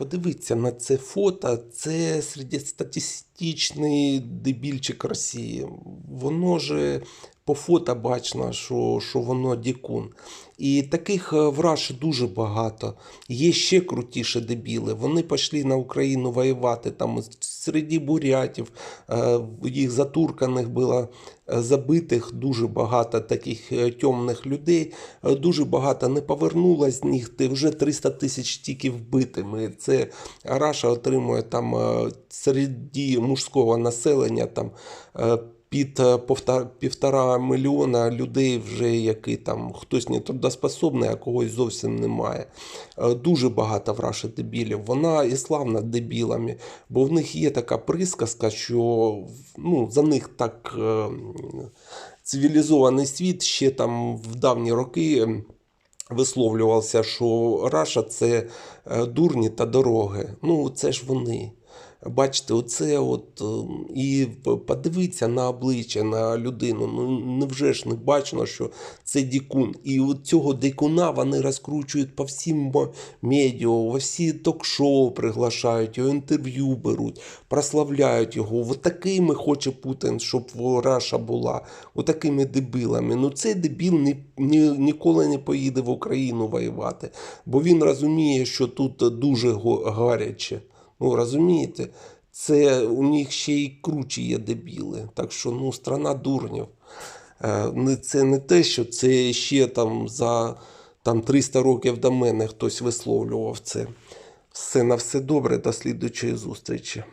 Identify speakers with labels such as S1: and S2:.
S1: Подивіться на це фото, це середньостатистичний дебільчик Росії. Воно ж по фото бачно, що, що воно дікун. І таких е, в Раші дуже багато. Є ще крутіші дебіли. Вони пішли на Україну воювати. Там серед бурятів, е, їх затурканих було е, забитих дуже багато таких темних людей. Дуже багато не повернулось з них. Ти вже 300 тисяч тільки вбитими. Це Раша отримує там серед мужського населення там. Під е, півтора мільйона людей, вже які там хтось не трудоспособний, а когось зовсім немає. Е, Дуже багато в Раші дебілів. Вона і славна дебілами, бо в них є така присказка, що ну, за них так е, цивілізований світ ще там в давні роки. ем, висловлювався, що Раша це дурні та дороги. Ну, це ж вони. Бачите, оце от е, і подивіться на обличчя на людину. Ну невже ж не бачно, що це дікун. І от цього дикуна вони розкручують по всім медіа, во всі ток-шоу приглашають, його інтерв'ю беруть, прославляють його. От такими хоче Путін, щоб Раша була, от такими дебілами. Ну цей дебіл ні, ні, ніколи не поїде в Україну воювати, бо він розуміє, що тут дуже го- гаряче. Ну, розумієте, це у них ще й кручі є дебіли. Так що ну, страна дурнів. Е, Це не те, що це ще там за там, 300 років до мене хтось висловлював це. Все на все добре, до слідучої зустрічі.